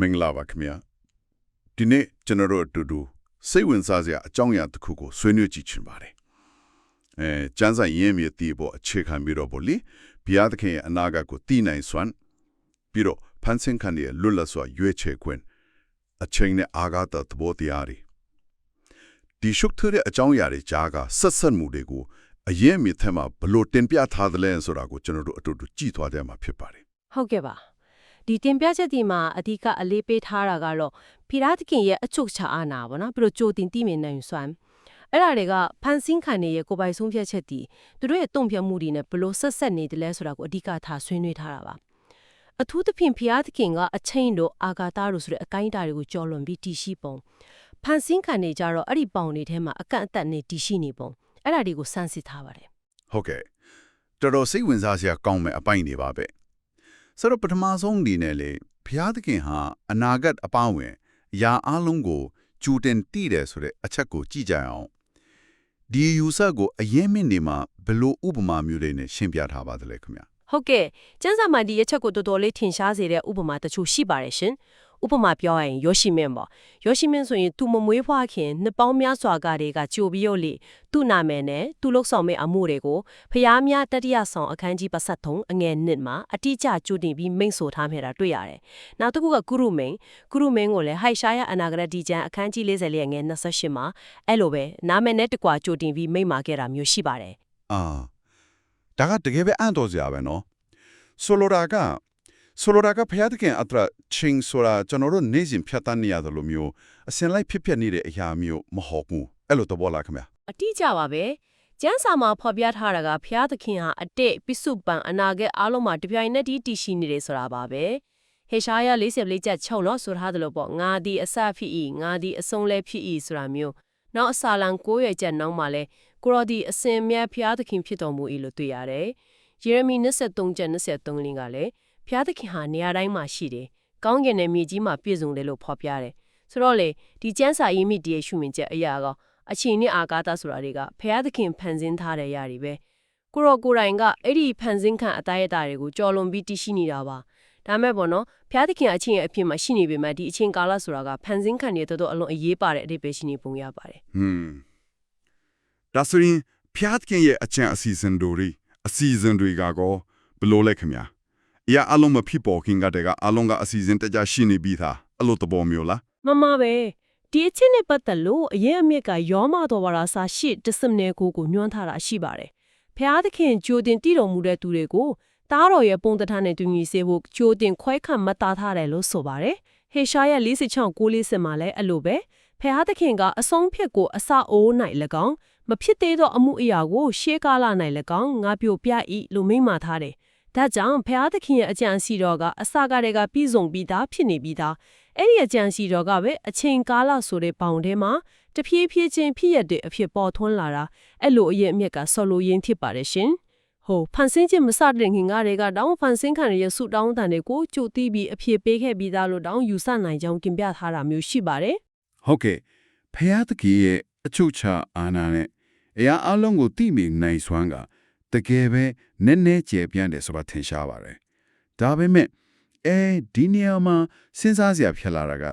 မင်္ဂလာပါခင်ဗျာဒီနေ့ကျွန်တော်တို့အတူတူစိတ်ဝင်စားစရာအကြောင်းအရာတစ်ခုကိုဆွေးနွေးကြည့်ချင်ပါတယ်အဲကျန်းစာရင်းမြစ်တည်ဖို့အခြေခံပြီးတော့ဗောလေဘုရားသခင်ရဲ့အနာဂတ်ကိုတည်နိုင်စွမ်းပြီးတော့ဖန်ဆင်းခံရဲ့လွတ်လပ်စွာရွေးချယ်ခွင့်အချိန်နဲ့အာဂတ်သဘောတရားတွေဒီရှုပ်ထွေးတဲ့အကြောင်းအရာတွေကြားကဆက်ဆက်မှုတွေကိုအရင်မြစ်ထက်မှာဘလို့တင်ပြထားသလဲဆိုတာကိုကျွန်တော်တို့အတူတူကြည့်သွားကြမှာဖြစ်ပါတယ်ဟုတ်ကဲ့ပါ ဒီတင်ပြချက်ဒီမှာအဓိကအလေးပေးထားတာကတော့ဖိရာသခင်ရဲ့အချုပ်ချာအာဏာပေါ့နော်ပြီးတော့ကြိုတင်တည်မြင်နိုင်စွမ်းအဲ့ဒါတွေကဖန်ဆင်းခံနေရဲ့ကိုယ်ပိုင်ဆုံးဖြတ်ချက်တည်သူတို့ရဲ့တုံ့ပြန်မှုတွေနဲ့ဘလို့ဆက်ဆက်နေတယ်လဲဆိုတာကိုအဓိကထားဆွေးနွေးထားတာပါအထူးသဖြင့်ဖိရာသခင်ကအချိန်တို့အာဂါတာတို့ဆိုတဲ့အကိုင်းအတာတွေကိုကြော်လွန်ပြီးတည်ရှိပုံဖန်ဆင်းခံနေကြတော့အဲ့ဒီပေါင်တွေထဲမှာအကန့်အသတ်နဲ့တည်ရှိနေပုံအဲ့ဒါတွေကိုစမ်းစစ်ထားပါတယ်ဟုတ်ကဲ့တော်တော်စိတ်ဝင်စားစရာကောင်းမဲ့အပိုင်းတွေပါပဲ ဆိုတော့ပထမဆုံးအနေနဲ့လေဘုရားသခင်ဟာအနာဂတ်အပေါင်းဝင်အရာအလုံးကိုကြူတင်တည်တယ်ဆိုတဲ့အချက်ကိုကြည့်ကြအောင်ဒီယူဆကိုအရင်မင်းနေမှာဘယ်လိုဥပမာမျိုးတွေနဲ့ရှင်းပြထားပါသလဲခင်ဗျဟုတ်ကဲ့ကျန်းစာမာဒီရဲ့ချက်ကိုတော်တော်လေးထင်ရှားစေတဲ့ဥပမာတချို့ရှိပါတယ်ရှင် ဥပမာပြောရရင်ယောရှိမင်းပေါ့ယောရှိမင်းဆိုရင်သူမမွေးဖွားခင်နှစ်ပေါင်းများစွာကတည်းကကြိုပြီးတော့လေသူ့နာမည်နဲ့သူ့လောက်ဆောင်မဲ့အမှုတွေကိုဖျားများတတိယဆောင်အခန်းကြီးပါဆက်ထုံအငယ်နှစ်မှာအတိအကျကြိုတင်ပြီးမိန့်ဆိုထားခဲ့တာတွေ့ရတယ်နောက်တစ်ခုကကုရုမင်းကုရုမင်းကိုလည်းဟိုက်ရှားရအနာဂရတီကျမ်းအခန်းကြီး40လေးအငယ်28မှာအဲ့လိုပဲနာမည်နဲ့တကွာကြိုတင်ပြီးမိန့်မာခဲ့တာမျိုးရှိပါတယ်အာဒါကတကယ်ပဲအံ့တော်စရာပဲနော်ဆိုလိုတာက ဆိုလိုတာကဘုရားသခင်အတရချင်းဆိုတာကျွန်တော်တို့နေ့စဉ်ဖြတ်တန်းနေရတယ်လို့မျိုးအစင်လိုက်ဖြစ်ဖြစ်နေတဲ့အရာမျိုးမဟုတ်ဘူးအဲ့လိုသဘောလားခင်ဗျအတိအကျပါပဲကျမ်းစာမှာဖော်ပြထားတာကဘုရားသခင်ဟာအတိတ်ပိစုပန်အနာဂတ်အားလုံးမှာတပြိုင်နက်တည်းတည်ရှိနေတယ်ဆိုတာပါပဲဟေရှာယ44ချက်6လို့ဆိုထားသလိုပေါ့ငါသည်အစဖြစ်၏ငါသည်အဆုံးလဲဖြစ်၏ဆိုတာမျိုးနောက်အစာလံ9ရွယ်ချက်နောက်မှာလဲကိုရော်ဒီအစင်မြတ်ဘုရားသခင်ဖြစ်တော်မူ၏လို့တွေ့ရတယ်ယေရမိ23ချက်23လင်းကလည်း ဘုရားသခင်ဟာနေရာတိုင်းမှာရှိတယ်ကောင်းကင်နဲ့မြေကြီးမှာပြည့်စုံတယ်လို့ဖော်ပြတယ်ဆိုတော့လေဒီကျမ်းစာရေးမိတည်းရှုမြင်ချက်အရာကောအချိန်နဲ့အာကာသဆိုတာတွေကဖျားသခင်ဖန်ဆင်းထားတဲ့ຢာတွေပဲကိုရောကိုယ်တိုင်ကအဲ့ဒီဖန်ဆင်းခံအတိုင်းအတာတွေကိုကြော်လွန်ပြီးတည်ရှိနေတာပါဒါမဲ့ပေါ့နော်ဖျားသခင်အချင်းရဲ့အဖြစ်မှာရှိနေပေမဲ့ဒီအချင်းကာလဆိုတာကဖန်ဆင်းခံရတဲ့တော်တော်အလွန်အရေးပါတဲ့အဓိပ္ပာယ်ရှိနေပုံရပါတယ်ဟွန်းဒါဆိုရင်ဖျားသခင်ရဲ့အကြံအစီအစဉ်တွေအစီအစဉ်တွေကကောဘယ်လိုလဲခင်ဗျာ အရာအလုံးမဖြစ်ပေါ်ခင်ကတည်းကအလုံးကအစီအစဉ်တကြရှိနေပြီးသားအဲ့လိုသဘောမျိုးလားမမပဲဒီအချင်းနဲ့ပတ်သက်လို့အရင်အမြစ်ကယောမတော်ဝါရာစာရှစ်တစမနယ်ကိုကိုညွှန်းထားတာရှိပါတယ်ဖျားသခင်ကြိုတင်တည်တော်မူတဲ့သူတွေကိုတားတော်ရဲ့ပုံတထားနဲ့တူညီစေဖို့ကြိုတင်ခွဲခန့်မသားထားတယ်လို့ဆိုပါတယ်ဟေရှာယ46ကိုလေးစင်မှာလည်းအဲ့လိုပဲဖျားသခင်ကအဆုံးဖြစ်ကိုအစအိုး၌၎င်းမဖြစ်သေးသောအမှုအရာကိုရှေးကာလ၌၎င်းငါပြိုပြ၏လို့မိန့်မာထားတယ် ဒါကြောင့်ဖျားသခင်ရဲ့အကြံစီတော်ကအစကတည်းကပြည်စုံပြီးသားဖြစ်နေပြီးသားအဲ့ဒီအကြံစီတော်ကပဲအချိန်ကာလဆိုတဲ့ပေါင်ထဲမှာတဖြည်းဖြည်းချင်းဖြစ်ရတဲ့အဖြစ်ပေါ်ထွန်းလာတာအဲ့လိုအရင်အမြက်ကဆော်လိုရင်းဖြစ်ပါတယ်ရှင်ဟိုဖန်ဆင်းခြင်းမစတဲ့ခင်ကားတွေကတောင်းဖန်ဆင်းခံရရဲ့ဆူတောင်းတန်တွေကိုကြိုတီးပြီးအဖြစ်ပေးခဲ့ပြီးသားလို့တောင်းယူဆနိုင်ကြောင်းတင်ပြထားတာမျိုးရှိပါတယ်ဟုတ်ကဲ့ဖျားသခင်ရဲ့အချုပ်ချာအာဏာနဲ့အရာအလုံးကိုတိမိနိုင်စွမ်းက တကယ်ပဲနည်းနည်းကျေပြန့်တယ်ဆိုတာထင်ရှားပါတယ်ဒါပေမဲ့အဲဒီနေရာမှာစဉ်းစားစရာဖြစ်လာတာက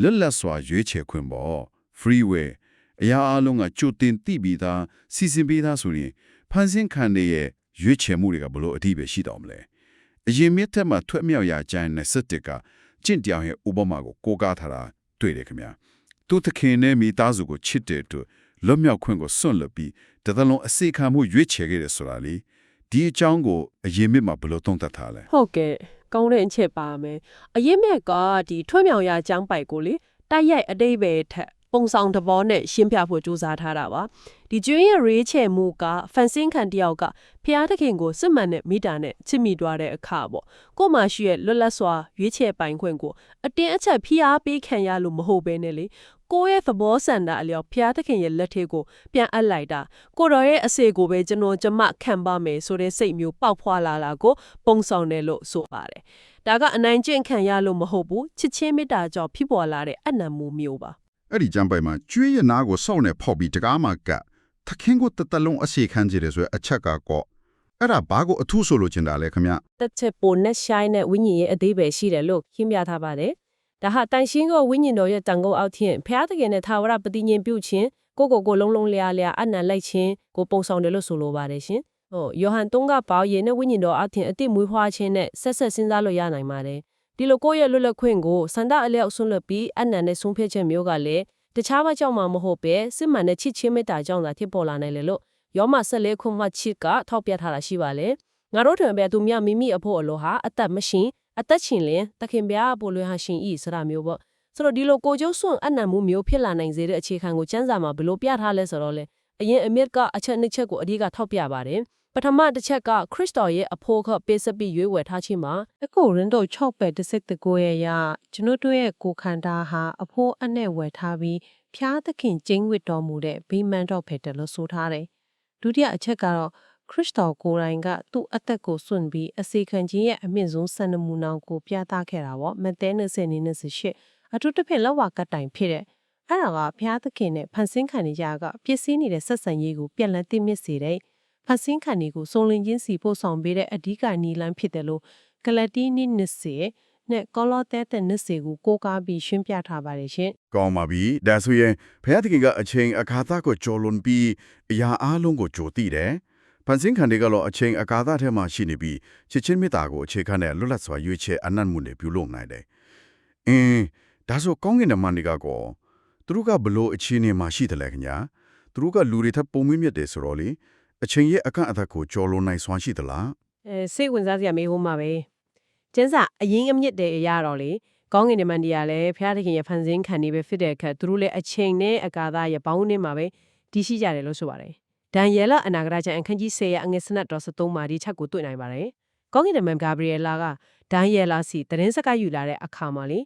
လွတ်လပ်စွာရွေးချယ်ခွင့်ပေါ့ freeway အရာအလုံးကကြိုတင်တိပြီးသားစီစဉ်ပြီးသားဆိုရင်ဖန်ဆင်းခံတဲ့ရဲ့ရွေးချယ်မှုတွေကဘလို့အတိပဲရှိတော်မလဲအရင်မြစ်ထက်မှာထွက်မြောက်ရာကျန်တဲ့စစ်တက်ကကျင့်တရားရဲ့ဥပမာကိုကိုးကားထားတာတွေ့တယ်ခင်ဗျာသူသခင်နဲ့မိသားစုကိုချစ်တဲ့အတွက် လွတ်မြောက်ခွင့်ကိုစွန့်လွတ်ပြီးတသလုံးအစေခံမှုရွေးချယ်ခဲ့တယ်ဆိုတာလေဒီအကြောင်းကိုအရင်မြစ်မှာဘယ်လိုသုံးသပ်ထားလဲဟုတ်ကဲ့ကောင်းတဲ့အချက်ပါမယ်အရင်မြက်ကဒီထွေးမြောင်ရအကြောင်းပိုက်ကိုလေတိုက်ရိုက်အတိတ်ပဲထက် ပုံဆောင်သဘောနဲ့ရှင်းပြဖို့ကြိုးစားထားတာပါဒီကျွင်းရဲ့ရေးချယ်မှုကဖန်ဆင်းခံတယောက်ကဖျားသခင်ကိုစစ်မှန်တဲ့မိတာနဲ့ချစ်မိသွားတဲ့အခါပေါ့ကို့မှာရှိရဲ့လွတ်လပ်စွာရွေးချယ်ပိုင်ခွင့်ကိုအတင်းအချက်ဖိအားပေးခံရလို့မဟုတ်ဘဲနဲ့လေကိုယ့်ရဲ့သဘောဆန္ဒအလျောက်ဖျားသခင်ရဲ့လက်ထဲကိုပြန်အပ်လိုက်တာကိုတော်ရဲ့အစေကိုပဲကျွန်တော်ကျမခံပါမယ်ဆိုတဲ့စိတ်မျိုးပေါက်ဖွာလာလာကိုပုံဆောင်တယ်လို့ဆိုပါတယ်ဒါကအနိုင်ကျင့်ခံရလို့မဟုတ်ဘူးချစ်ချင်းမေတ္တာကြောင့်ဖြစ်ပေါ်လာတဲ့အနံ့မှုမျိုးပါ အဲ့ဒီကြမ်းပိုင်မှာကျွေးရနာကိုစောက်နေဖောက်ပြီးတကားမှာကသခင်ကိုတတလုံးအစီခံကြည့်တယ်ဆိုရအချက်ကကောအဲ့ဒါဘာကိုအထူးဆိုလို့ချင်တာလဲခမတစ်ချက်ပိုနဲ့ရှိုင်းတဲ့ဝိညာဉ်ရဲ့အသေးပဲရှိတယ်လို့ခင်းပြထားပါတယ်ဒါဟာတန်ရှင်းသောဝိညာဉ်တော်ရဲ့တန်ခိုးအောက်ထင်ဖျားတကယ်နဲ့သာဝရပတိညင်ပြုခြင်းကိုကိုကိုလုံးလုံးလျားလျားအနံလိုက်ခြင်းကိုပုံဆောင်တယ်လို့ဆိုလိုပါတယ်ရှင်။ဟိုယောဟန်3ကပေါယေနဲ့ဝိညာဉ်တော်အောက်ထင်အတိမွေးဖွားခြင်းနဲ့ဆက်ဆက်စဉ်းစားလို့ရနိုင်ပါတယ်။ ဒီလိုကိုယ့်ရဲ့လွတ်လပ်ခွင့်ကိုစန္ဒအလျောက်ဆွန့်လွတ်ပြီးအနံနဲ့ဆုံးဖြတ်ချက်မျိုးကလည်းတခြားဘာကြောင့်မှမဟုတ်ပဲစစ်မှန်တဲ့ချစ်ချင်းမေတ္တာကြောင့်သာဖြစ်ပေါ်လာနိုင်လေလို့ယောမဆက်လေးခုမှချစ်ကထောက်ပြထားတာရှိပါလေ။ငါတို့ထံပဲသူမြမိမိအဖို့အလိုဟာအသက်မရှင်အသက်ရှင်လင်တခင်ဗျာပိုလွင်ဟာရှင်ဤစရာမျိုးပေါ့ဆိုတော့ဒီလိုကိုကျိုးစွန့်အနံမှုမျိုးဖြစ်လာနိုင်စေတဲ့အခြေခံကိုစံစာမှာဘယ်လိုပြထားလဲဆိုတော့လေအရင်အမြစ်ကအချက်နှစ်ချက်ကိုအဓိကထောက်ပြပါတယ် ပထမတစ်ချက်ကခရစ်တော်ရဲ့အဖို့ခပေးစပြီးရွေးဝယ်ထားခြင်းမှာအကိုရင်းတို့6ပဲတစ်စစ်တကိုရဲ့ရကျွန်တို့တို့ရဲ့ကိုခန္ဓာဟာအဖို့အနဲ့ဝယ်ထားပြီးဖျားသခင်ကျင်းဝတ်တော်မူတဲ့ဘိမန်တော်ဖက်တယ်လို့ဆိုထားတယ်ဒုတိယအချက်ကတော့ခရစ်တော်ကိုယ်တိုင်ကသူ့အသက်ကိုစွန့်ပြီးအစီခံခြင်းရဲ့အမြင့်ဆုံးစံနမူနာကိုပြသခဲ့တာပေါ့မဿဲ20နဲ့28အထူးသဖြင့်လက်ဝါကတိုင်ဖြစ်တဲ့အဲ့ဒါကဘုရားသခင်နဲ့ဖန်ဆင်းခံနေကြကပြည့်စည်နေတဲ့ဆက်ဆံရေးကိုပြက်လက်သိမြစ်စေတဲ့ ဖန်ဆင်းခံတွေကိုစုံလင်ချင်းစီပို့ဆောင်ပေးတဲ့အဓိကနီလန်းဖြစ်တယ်လို့ဂလတိနိ20နဲ့ကောလောသဲတဲ့20ကိုကိုးကားပြီးရှင်းပြထားပါတယ်ရှင်ကောင်းပါပြီဒါဆိုရင်ဘုရားသခင်ကအချိန်အခါသားကိုကြော်လွန်ပြီးအရာအလုံးကိုကြိုသိတယ်ဖန်ဆင်းခံတွေကတော့အချိန်အခါသားထဲမှာရှိနေပြီးချစ်ချင်းမေတ္တာကိုအခြေခံတဲ့လွတ်လပ်စွာရွေးချယ်အနတ်မှုနဲ့ပြုလုပ်နိုင်တယ်အင်းဒါဆိုကောင်းကင်ဓမ္မတွေကကောသူတို့ကဘလို့အခြေအနေမှာရှိတယ်လဲခင်ဗျာသူတို့ကလူတွေထပ်ပုံမြင့်မြတ်တယ်ဆိုတော့လေ အချိန်ရဲ့အခန့်အသတ်ကိုကြော်လွန်နိုင်စွမ်းရှိသလားအဲစိတ်ဝင်စားစရာမေးဖို့မှာပဲကျင်းစာအရင်အမြင့်တဲ့အရာတော့လေကောင်းကင်တမန်တရားလည်းဖျားသခင်ရဲ့ဖန်ဆင်းခံနေပဲဖြစ်တဲ့အခါသူတို့လည်းအချိန်နဲ့အကာသားရဲ့ဘောင်းနဲ့မှာပဲတည်ရှိကြတယ်လို့ဆိုပါတယ်ဒန်ယေလအနာဂရကျန်အခန်းကြီး10ရဲ့အငယ်စနတ်တော်73မှာဒီချက်ကိုတွေ့နိုင်ပါတယ်ကောင်းကင်တမန်ဂါဘရီယလာကဒန်ယေလာစီတရင်စကားယူလာတဲ့အခါမှာလေ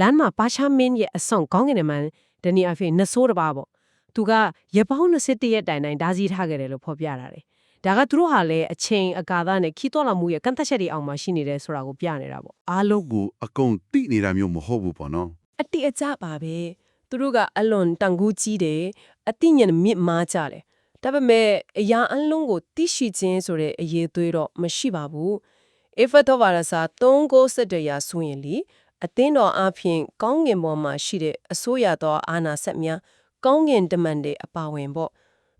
လမ်းမှာပါရှာမင်းရဲ့အဆောင်ကောင်းကင်တမန်ဒနီအဖေနဆိုးတပါပေါ့ သူကရပောင်း21ရက်တိုင်တိုင်ဒါစီထားခဲ့တယ်လို့ဖော်ပြတာတယ်ဒါကသူတို့ဟာလည်းအချိန်အကာသားနဲ့ခီးတော်လာမှုရဲ့ကန့်သက်ချက်တွေအောင်မှရှိနေတယ်ဆိုတာကိုပြနေတာပေါ့အားလုံးကိုအကုန်သိနေတာမျိုးမဟုတ်ဘူးပေါ့နော်အတိအကျပါပဲသူတို့ကအလွန်တန်ကူးကြီးတယ်အတိညာဏ်မြင့်မားကြတယ်ဒါပေမဲ့အရာအလုံးကိုသိရှိခြင်းဆိုတဲ့အရေးသွေးတော့မရှိပါဘူးအေဖတ်တော်ဗာရစာ397ရာဆိုရင်လीအသင်းတော်အဖျင်ကောင်းငင်ပေါ်မှာရှိတဲ့အစိုးရတော်အာနာဆက်များ ကောင်းငင်တမန်တွေအပါဝင်ပေါ့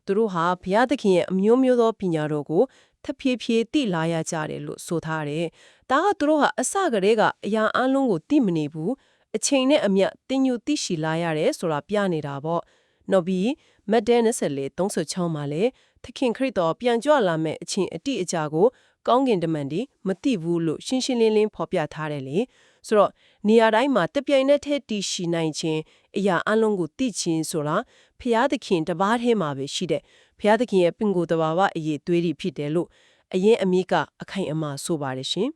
သူတို့ဟာဘုရားသခင်ရဲ့အမျိုးမျိုးသောပညာတော်ကိုထပ်ဖြည်းဖြည်းသိလာရကြတယ်လို့ဆိုထားတယ်။ဒါကသူတို့ဟာအစကတည်းကအရာအလုံးကိုသိမနေဘူးအချိန်နဲ့အမျှတင်ညူသိရှိလာရတယ်ဆိုတာပြနေတာပေါ့။နောက်ပြီးမတ်ဒဲ24 36မှာလည်းသခင်ခရစ်တော်ပြန်ကြွလာမဲ့အချိန်အတိအကျကိုကောင်းကင်တမန်ဒီမသိဘူးလို့ရှင်းရှင်းလင်းလင်းဖော်ပြထားတယ်လေ။ဆိုတော့ နေရာတိုင်းမှာတပြိုင်နက်တည်းတည်ရှိနိုင်ခြင်းအရာအလုံးကိုသိခြင်းဆိုတာဖျားသခင်တပါးထဲမှာပဲရှိတဲ့ဖျားသခင်ရဲ့ပင်ကိုယ်တဘာဝအရေးသွေးတွေဖြစ်တယ်လို့အရင်အမိကအခိုင်အမာဆိုပါတယ်ရှင်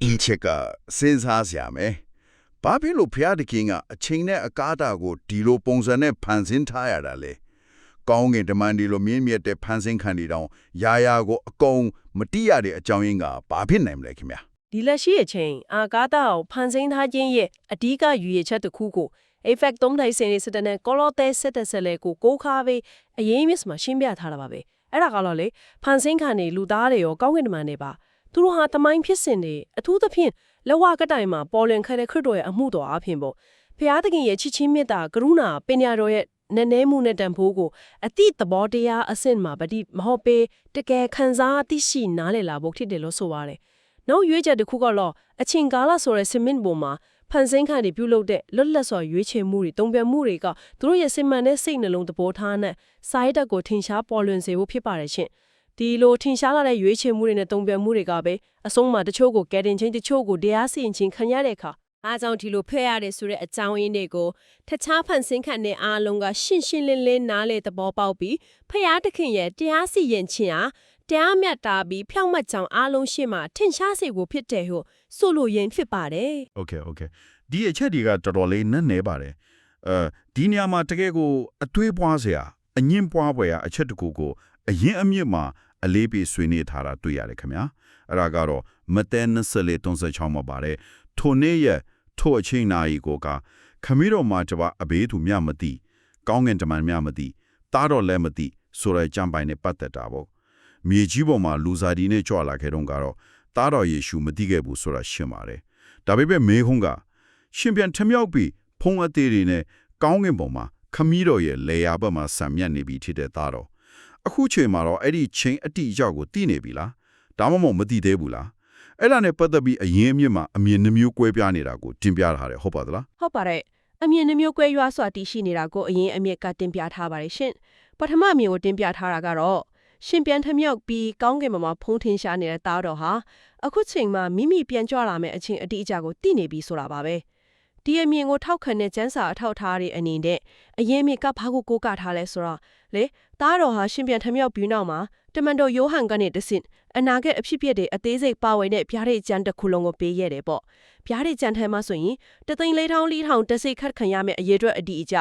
အင်းချက်ကစဉ်းစားစရာမယ်။ဘာဖြစ်လို့ဖျားတခင်ကအချိန်နဲ့အကားတာကိုဒီလိုပုံစံနဲ့ဖန်ဆင်းထားရတာလဲ။ကောင်းကင်တမန်ဒီလိုမြင့်မြတ်တဲ့ဖန်ဆင်းခံတွေတောင်ယာယာကိုအကုန်မတိရတဲ့အကြောင်းရင်းကဘာဖြစ်နိုင်မလဲခင်ဗျာ ဒီလက်ရှိအချိန်အာကာသကိုဖန်ဆင်းထားခြင်းရဲ့အဓိကယူရချက်တစ်ခုကို effect သုံးထိုင်စင်စတဲ့နဲ့ color တဲ့ဆက်တဲ့ဆက်လေကိုကိုးခါပြီးအရင်မြစ်မှာရှင်းပြထားတာပါပဲအဲ့ဒါကတော့လေဖန်ဆင်းခံနေလူသားတွေရောကောင်းကင်တမန်တွေပါသူတို့ဟာတမိုင်းဖြစ်စဉ်တွေအထူးသဖြင့်လက်ဝကတိုင်မှာပေါ်လွင်ခဲ့တဲ့ခရစ်တော်ရဲ့အမှုတော်အဖြစ်ပေါ့ဖျားသခင်ရဲ့ချစ်ချင်းမေတ္တာကရုဏာပညာတော်ရဲ့နည်းနည်းမှုနဲ့တန်ဖိုးကိုအတိသဘောတရားအဆင့်မှာဗတိမဟုတ်ပေတကယ်ခံစားသိရှိနားလည်လာဖို့ဖြစ်တယ်လို့ဆိုပါတယ်။ နောက်ရွေးချက်တစ်ခုကတော့အချိန်ကာလဆိုတဲ့စမင်းပေါ်မှာဖန်ဆင်းခံတွေပြုလုပ်တဲ့လွတ်လပ်စွာရွေးချယ်မှုတွေတုံ့ပြန်မှုတွေကသူတို့ရဲ့စင်မှန်တဲ့စိတ်နှလုံးသဘောထားနဲ့စာရေးတက်ကိုထင်ရှားပေါ်လွင်စေဖို့ဖြစ်ပါတယ်ရှင်။ဒီလိုထင်ရှားလာတဲ့ရွေးချယ်မှုတွေနဲ့တုံ့ပြန်မှုတွေကပဲအဆုံးမှာတချို့ကိုကယ်တင်ခြင်းတချို့ကိုတရားစီရင်ခြင်းခံရတဲ့အခါအားကြောင့်ဒီလိုဖဲ့ရတယ်ဆိုတဲ့အကြောင်းရင်းတွေကိုတခြားဖန်ဆင်းခံတဲ့အားလုံးကရှင်းရှင်းလင်းလင်းနားလေသဘောပေါက်ပြီးဖျားသခင်ရဲ့တရားစီရင်ခြင်းဟာ တရားမျှတာပြီးဖြောင့်မတ်ကြောင်အားလုံးရှင်းမှာထင်ရှားစေဖို့ဖြစ်တယ်ဟုဆိုလိုရင်းဖြစ်ပါတယ်။ Okay okay ဒီအချက်တွေကတော်တော်လေးနက်နဲပါတယ်။အဲဒီနေရာမှာတကယ်ကိုအတွေးပွားစရာအငင်းပွားပွဲရာအချက်တကူကိုအရင်အမြင့်မှာအလေးပေးဆွေးနွေးထားတာတွေ့ရတယ်ခင်ဗျာ။အဲ့ဒါကတော့မဿဲ2436မှာပါတယ်။ထိုနေ့ရဲ့ထိုအချိန်နာရီကိုကခမီးတော်မှာတပါအဘေးသူမြမသိကောင်းငင်တမန်မြမသိတားတော့လည်းမသိဆိုတဲ့ကြံပိုင်နဲ့ပတ်သက်တာပေါ့။ မြေကြီးပေါ်မှာလူစားဒီနဲ့ကြွလာခဲ့တော့ကတော့တားတော်ယေရှုမသိခဲ့ဘူးဆိုတာရှင်းပါတယ်။ဒါပေမဲ့မေခုံးကရှင်ပြန်ထမြောက်ပြီးဖုံးအသေးတွေနဲ့ကောင်းကင်ပေါ်မှာခမီးတော်ရဲ့လေယာဘက်မှာဆံမြတ်နေပြီဖြစ်တဲ့သားတော်အခုချိန်မှာတော့အဲ့ဒီချင်းအတိအကျကိုသိနေပြီလားဒါမှမဟုတ်မသိသေးဘူးလားအဲ့ဒါနဲ့ပတ်သက်ပြီးအရင်အမြစ်မှာအမြင်နှမျိုးကွဲပြားနေတာကိုတင်ပြထားတယ်ဟုတ်ပါသလားဟုတ်ပါတယ်အမြင်နှမျိုးကွဲရွားစွာတည်ရှိနေတာကိုအရင်အမြစ်ကတင်ပြထားပါတယ်ရှင်ပထမအမြင်ကိုတင်ပြထားတာကတော့ ရှင်ပြန်ထမြောက်ပြီးကောင်းကင်မှာဖုံးထင်းရှားနေတဲ့သားတော်ဟာအခုချိန်မှာမိမိပြန်ကြွလာမယ့်အချိန်အတိအကျကိုသိနေပြီဆိုတာပါပဲဒီအမြင်ကိုထောက်ခံတဲ့ကျမ်းစာအထောက်အထားတွေအနေနဲ့အရင်မြစ်ကဘာကိုကိုးကားထားလဲဆိုတော့လေသားတော်ဟာရှင်ပြန်ထမြောက်ပြီးနောက်မှာတမန်တော်ယောဟန်ကနေတဆင့်အနာဂတ်အဖြစ်အပျက်တွေအသေးစိတ်ပါဝင်တဲ့ဗျာဒိတ်ကျမ်းတစ်ခုလုံးကိုပေးခဲ့တယ်ပေါ့ဗျာဒိတ်ကျမ်းထဲမှာဆိုရင်တသိန်းလေးထောင်လေးထောင်တစိတ်ခတ်ခံရမယ့်အရေးအတွက်အဒီအကျ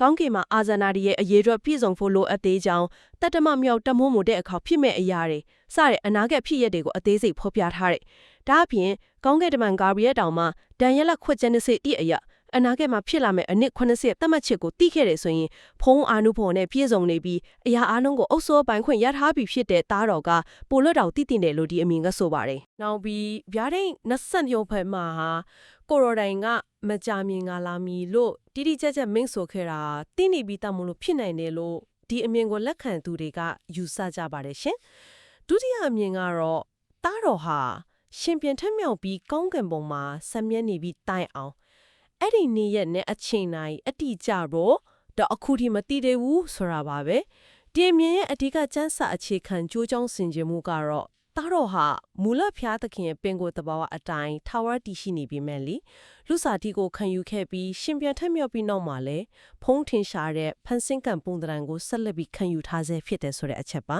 ကောင်းကင်မှာအာဇာနာဒီရဲ့အရေးအတွက်ပြည့်စုံဖို့လိုအပ်သေးကြောင်းတတ္တမမြောက်တမိုးမို့တဲ့အခါဖြစ်မဲ့အရာတွေစတဲ့အနာဂတ်ဖြစ်ရတွေကိုအသေးစိတ်ဖော်ပြထားတယ်။ဒါအပြင်ကောင်းကင်တမန်ဂါဘရီယက်တောင်မှဒန်ယလက်ခွတ်ကျန်းတဲ့တိအရာအနာဂတ်မှာဖြစ်လာမယ့်အနစ်80တတ်မှတ်ချက်ကိုသိခဲ့တယ်ဆိုရင်ဖုံးအာနုဖော်နဲ့ပြည့်စုံနေပြီးအရာအလုံးကိုအုပ်စိုးပိုင်ခွင့်ရထားပြီးဖြစ်တဲ့သားတော်ကပိုလွတ်တော်တည်တည်တယ်လို့ဒီအမြင်ကဆိုပါတယ်။နောက်ပြီးဗျာဒိန်20ရုံဖက်မှာဟာ ကိုရိုဒိုင်ကမကြမြင်ကလာမီလို့တိတိကျကျမင်းဆိုခဲ့တာတင်းနေပြီးတတ်မလို့ဖြစ်နိုင်တယ်လို့ဒီအမြင်ကိုလက်ခံသူတွေကယူဆကြပါတယ်ရှင်။ဒုတိယအမြင်ကတော့သားတော်ဟာရှင်ပြန်ထက်မြောက်ပြီးကောင်းကင်ဘုံမှာဆက်မြဲနေပြီးတိုင်အောင်အဲ့ဒီနေ့ရက်နဲ့အချိန်တိုင်းအတိအကျတော့တော့အခုထိမသိသေးဘူးဆိုတာပါပဲဒီအမြင်ရဲ့အဓိကကျမ်းစာအခြေခံကြိုးကြောင်းဆင်ခြင်မှုကတော့ သားတော်ဟာမူလဖျားသခင်ရဲ့ပင်ကိုယ်တဘာဝအတိုင်းထာဝရတည်ရှိနေပြီမဲ့လीလူစားတီကိုခံယူခဲ့ပြီးရှင်ပြန်ထက်မြောက်ပြီးနောက်မှာလဲဖုံးထင်ရှားတဲ့ဖန်ဆင်းကံပုံတံကိုဆက်လက်ပြီးခံယူထားဆဲဖြစ်တယ်ဆိုတဲ့အချက်ပါ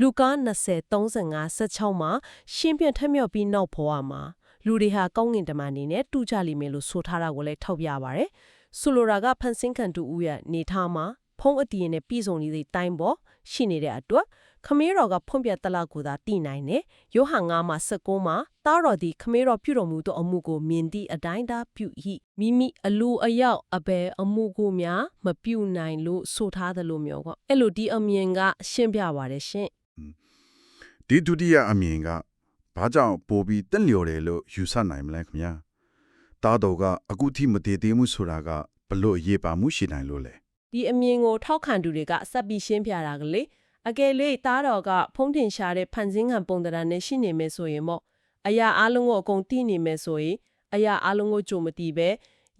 လူကား20 35 16မှာရှင်ပြန်ထက်မြောက်ပြီးနောက်ဘဝမှာလူတွေဟာကောင်းငင်တမန်နေနဲ့တူကြလိမ့်မယ်လို့ဆိုထားတာကိုလည်းထောက်ပြပါဗျ။ဆိုလိုတာကဖန်ဆင်းခံတူဦးရဲ့နေထားမှာဖုံးအတီးနဲ့ပြည်စုံနေတဲ့တိုင်းပေါ်ရှိနေတဲ့အတွက် ခမေးတော်ကဖွင့်ပြတလောက်ကိုသာတည်နိုင်တယ်။ယောဟန်9မှာ16မှာတားတော်ဒီခမေးတော်ပြုတော်မူသောအမှုကိုမြင်သည့်အတိုင်းသာပြု၏မိမိအလိုအယောက်အဘယ်အမှုကိုများမပြုနိုင်လို့ဆိုထားသလိုမျိုးပေါ့အဲ့လိုဒီအမြင်ကရှင်းပြပါတယ်ရှင်ဒီဒုတိယအမြင်ကဘာကြောင့်ပိုပြီးတက်လျော်တယ်လို့ယူဆနိုင်မလဲခင်ဗျာတားတော်ကအခုထိမတည်သေးမှုဆိုတာကဘလို့အရေးပါမှုရှိနိုင်လို့လဲဒီအမြင်ကိုထောက်ခံသူတွေကဆက်ပြီးရှင်းပြတာကလေ အကယ်၍တားတော်ကဖုံးတင်ရှာတဲ့ဖန်ဆင်းခံပုံတံနဲ့ရှိနေမယ်ဆိုရင်ပေါ့အရာအလုံးကိုအကုန်သိနေမယ်ဆိုရင်အရာအလုံးကိုကြုံမသိပဲ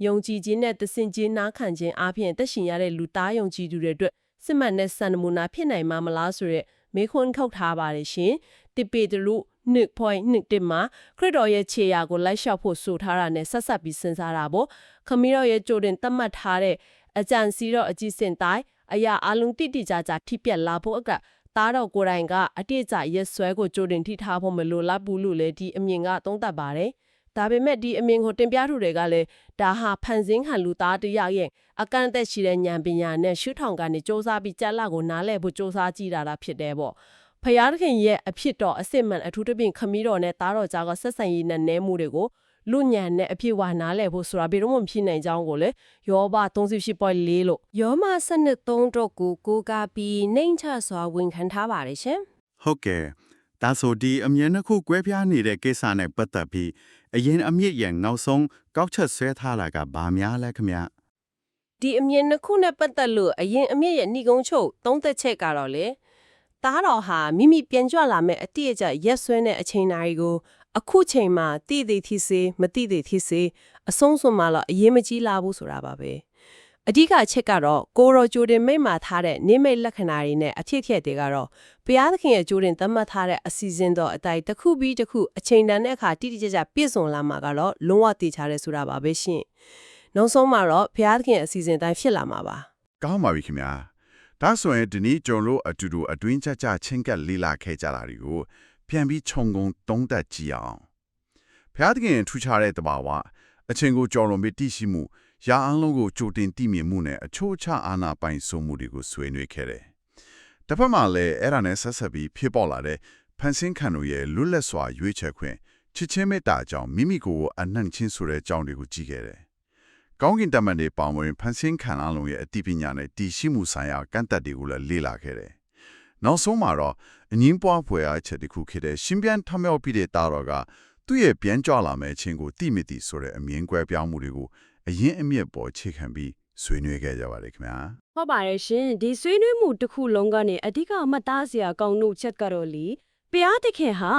ယုံကြည်ခြင်းနဲ့တဆင်ခြင်းနားခံခြင်းအပြင်တက်ရှင်ရတဲ့လူသားယုံကြည်သူတွေအတွက်စစ်မှန်တဲ့စံနမူနာဖြစ်နိုင်မှာမလားဆိုရက်မေခွန်းခောက်ထားပါတယ်ရှင်တိပေတလူ1.1တင်မှာခရစ်တော်ရဲ့ခြေရာကိုလိုက်လျှောက်ဖို့ဆိုထားတာနဲ့ဆက်ဆက်ပြီးစဉ်းစားတာပေါ့ခမီးတော်ရဲ့ကြိုတင်သတ်မှတ်ထားတဲ့အကြံစီတော့အကြည့်စင်တိုင်း အရာအလုံးတိတိကျကျထိပြက်လာဖို့အကသားတော်ကိုယ်တိုင်ကအတိအကျရက်ဆွဲကိုကြိုတင်ထိထားဖို့မလိုလားဘူးလို့လေဒီအမြင်ကသုံးသပ်ပါတယ်။ဒါပေမဲ့ဒီအမြင်ကိုတင်ပြထုတွေကလည်းဒါဟာဖန်ဆင်းခံလူသားတယောက်ရဲ့အကန့်အသတ်ရှိတဲ့ဉာဏ်ပညာနဲ့ရှုထောင်ကနေစ조사ပြီးကြက်လာကိုနားလည်ဖို့စ조사ကြည့်တာတာဖြစ်တယ်ပေါ့။ဖယားသခင်ရဲ့အဖြစ်တော်အစစ်မှန်အထူးသဖြင့်ခမီးတော်နဲ့သားတော်ကြားကဆက်ဆံရေးနဲ့နဲမှုတွေကို လူညံနဲ့အဖြစ်ဝါနားလဲဖို့ဆိုတာဘယ်တော့မှမဖြစ်နိုင်ကြောင်းကိုလေယောဘ38.4လို့ယောမ73တော့ကိုကိုကားပြီးနှိမ့်ချစွာဝန်ခံထားပါတယ်ရှင်ဟုတ်ကဲ့ဒါဆိုဒီအမြင်တစ်ခုကွဲပြားနေတဲ့ကိစ္စနဲ့ပတ်သက်ပြီးအရင်အမြင့်ရဲ့နောက်ဆုံးကောက်ချက်ဆွဲထားတာကဘာများလဲခင်ဗျာဒီအမြင်နှစ်ခုနဲ့ပတ်သက်လို့အရင်အမြင့်ရဲ့ဏိကုံးချုပ်သုံးသက်ချက်ကတော့လေသားတော်ဟာမိမိပြန်ကြွလာမဲ့အတိအကျရက်ဆွဲတဲ့အချိန်တိုင်းကို အခုချိန်မှာတည်တည်ဖြစ်စေမတည်တည်ဖြစ်စေအဆုံးစွန်မှတော့အရေးမကြီးလာဘူးဆိုတာပါပဲအဓိကအချက်ကတော့ကိုရောဂျိုဒင်မိတ်မှာထားတဲ့နိမိတ်လက္ခဏာတွေနဲ့အဖြစ်အပျက်တွေကတော့ဘုရားသခင်ရဲ့ဂျိုဒင်သတ်မှတ်ထားတဲ့အစီအစဉ်တော်အတိုင်းတစ်ခုပြီးတစ်ခုအချိန်တန်တဲ့အခါတိတိကျကျပြည့်စုံလာမှာကတော့လုံးဝတည်ချရဲဆိုတာပါပဲရှင်နောက်ဆုံးမှာတော့ဘုရားသခင်ရဲ့အစီအစဉ်တိုင်းဖြစ်လာမှာပါကောင်းပါပြီခင်ဗျာဒါဆိုရင်ဒီနေ့ကျွန်တော်တို့အတူတူအတွင်းချချချင်းကပ်လေးလာခဲ့ကြတာတွေကို ပြန်ပြီးခြုံငုံတုံးတက်ကြည့်အောင်ဖျားသခင်ထူးခြားတဲ့တဘာဝအချင်းကိုကြော်လွန်ပြီးတည်ရှိမှုရာအလုံးကိုကြိုတင်တည်မြင်မှုနဲ့အချို့ချအာနာပိုင်ဆုံးမှုတွေကိုဆွေးနွေးခဲ့တယ်တစ်ဖက်မှာလည်းအဲ့ဒါနဲ့ဆက်ဆက်ပြီးဖြစ်ပေါ်လာတဲ့ဖန်ဆင်းခံတို့ရဲ့လွတ်လပ်စွာရွေးချယ်ခွင့်ချစ်ချင်းမေတ္တာအကြောင်းမိမိကိုယ်ကိုအနှံ့ချင်းဆိုတဲ့အကြောင်းတွေကိုကြည့်ခဲ့တယ်ကောင်းကင်တမန်တွေပေါင်းဝင်ဖန်ဆင်းခံအလုံးရဲ့အတိပညာနဲ့တည်ရှိမှုဆိုင်ရာကန့်သက်တွေကိုလည်းလေ့လာခဲ့တယ်။နောက်ဆုံးမှာတော့ အငင်းပွားဖွယ်အချက်တစ်ခုဖြစ်တဲ့ရှင်ပြန်ထမြောက်ပြီးတဲ့တာတော်ကသူသူ့ရဲ့ပြန်ကြွလာမယ့်အချင်းကိုတိမတိဆိုတဲ့အမြင်ကွဲပြောင်းမှုတွေကိုအရင်အမြစ်ပေါ်ခြေခံပြီးဆွေးနွေးခဲ့ကြပါတယ်ခင်ဗျာဟုတ်ပါတယ်ရှင်ဒီဆွေးနွေးမှုတစ်ခုလုံးကနေအဓိကအမှတ်သားစရာကောင်းမှုချက်ကတော့လီဘုရားသခင်ဟာ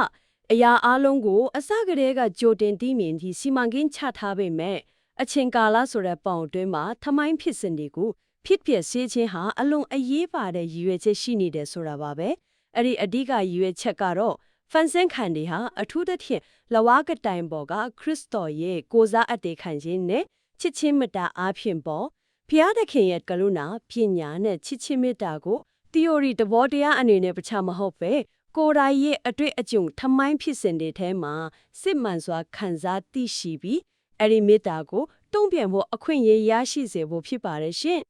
အရာအလုံးကိုအစကတည်းကကြိုတင်သိမြင်ပြီးစီမံကိန်းချထားပေမဲ့အချိန်ကာလဆိုတဲ့ပုံအတွင်းမှာထမိုင်းဖြစ်စဉ်တွေကိုဖြစ်ဖြစ်စေခြင်းဟာအလွန်အရေးပါတဲ့ရည်ရွယ်ချက်ရှိနေတယ်ဆိုတာပါပဲ အဲ့ဒီအဓိကရည်ရွယ်ချက်ကတော့ဖန်ဆင်းခံတွေဟာအထူးသဖြင့်လဝါကတိုင်ပေါ်ကခရစ်တော်ရဲ့ကိုစားအပ်တဲ့ခံခြင်းနဲ့ချစ်ချင်းမတာအားဖြင့်ပေါ်ဖျားသခင်ရဲ့ကရုဏာပညာနဲ့ချစ်ချင်းမေတ္တာကို theory တဘောတရားအနေနဲ့ပချမဟုတ်ပဲကိုယ်တိုင်ရဲ့အတွေ့အကြုံထမိုင်းဖြစ်စဉ်တွေထဲမှာစစ်မှန်စွာခံစားသိရှိပြီးအဲ့ဒီမေတ္တာကိုတုံ့ပြန်ဖို့အခွင့်အရေးရရှိစေဖို့ဖြစ်ပါတယ်ရှင်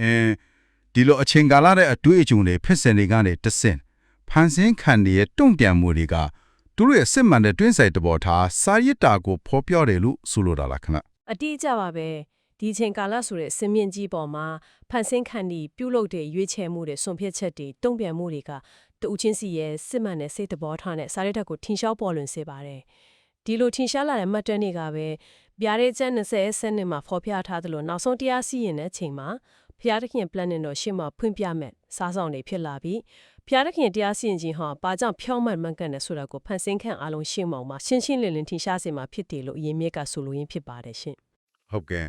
အင်းဒီလိုအချိန်ကာလတဲ့အတွေ့အကြုံတွေဖြစ်စဉ်တွေကနေတဆင့် ဖန်ဆင်းခံတဲ့တုံ့ပြန်မှုတွေကသူတို့ရဲ့စစ်မှန်တဲ့တွင်းဆိုင်တဘောထားစာရစ်တာကိုဖော်ပြတယ်လို့ဆိုလိုတာလားခဏအတိအကျပါပဲဒီအချိန်ကာလဆိုတဲ့စင်မြင့်ကြီးပေါ်မှာဖန်ဆင်းခံဒီပြုလုပ်တဲ့ရွေးချယ်မှုတွေဆွန်ဖြတ်ချက်တွေတုံ့ပြန်မှုတွေကတူဦးချင်းစီရဲ့စစ်မှန်တဲ့စိတ်တဘောထားနဲ့စာရတဲ့ကိုထင်ရှားပေါ်လွင်စေပါတယ်ဒီလိုထင်ရှားလာတဲ့မှတ်တမ်းတွေကပဲဗျာဒိတ်ကျန်20စနစ်မှာဖော်ပြထားသလိုနောက်ဆုံးတရားစီရင်တဲ့အချိန်မှာဖျားသခင် plan နဲ့တော့ရှေ့မှာဖွင့်ပြမဲ့စားဆောင်တွေဖြစ်လာပြီး ဖျားသခင်တရားစီရင်ခြင်းဟာဘာကြောင့်ဖြောင်းမှန်မှန်ကန်တယ်ဆိုတာကိုဖန်ဆင်းခံအားလုံးရှေ့မှောင်မှာရှင်းရှင်းလင်းလင်းထင်ရှားစေမှာဖြစ်တယ်လို့အရင်မြက်ကဆိုလိုရင်းဖြစ်ပါတယ်ရှင်ဟုတ်ကဲ့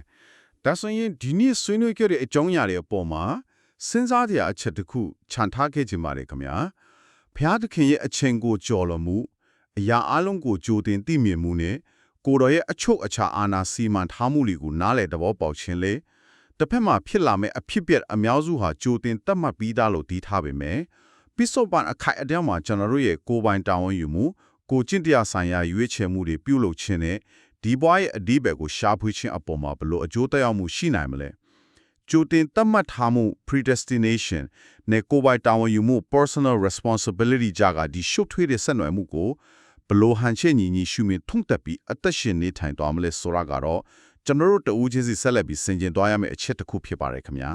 ဒါဆိုရင်ဒီနေ့ဆွေးနွေးခဲ့တဲ့အကြောင်းအရာတွေအပေါ်မှာစဉ်းစားကြအချက်တစ်ခုခြံထားခဲ့ခြင်းပါတယ်ခင်ဗျာဘုရားသခင်ရဲ့အချိန်ကိုကြော်လွန်မှုအရာအလုံးကိုကြိုတင်သိမြင်မှုနဲ့ကိုယ်တော်ရဲ့အချုပ်အခြာအာဏာစီမံထားမှုတွေကိုနားလည်သဘောပေါက်ခြင်းလေတစ်ဖက်မှာဖြစ်လာမယ့်အဖြစ်အပျက်အများစုဟာကြိုတင်သတ်မှတ်ပြီးသားလို့ဒီထားပေမဲ့ ပိဿုပန်အခိုက်အတန့်မှာကျွန်တော်တို့ရဲ့ကိုယ်ပိုင်တာဝန်ယူမှုကိုကျင့်တရားဆိုင်ရာရွေးချယ်မှုတွေပြုလုပ်ခြင်းနဲ့ဒီဘွားရဲ့အဒီဘက်ကိုရှားဖွေးခြင်းအပေါ်မှာဘလို့အကျိုးသက်ရောက်မှုရှိနိုင်မလဲကြိုတင်သတ်မှတ်ထားမှု predestination နဲ့ကိုယ်ပိုင်တာဝန်ယူမှု personal responsibility ကြကဒီရှုပ်ထွေးတဲ့ဆက်နွယ်မှုကိုဘလို့ဟန်ချက်ညီညီရှုမြင်ထုံတက်ပြီးအသက်ရှင်နေထိုင်သွားမလဲဆိုတာကတော့ကျွန်တော်တို့တဦးချင်းစီဆက်လက်ပြီးဆင်ခြင်သွားရမယ့်အချက်တစ်ခုဖြစ်ပါတယ်ခင်ဗျာ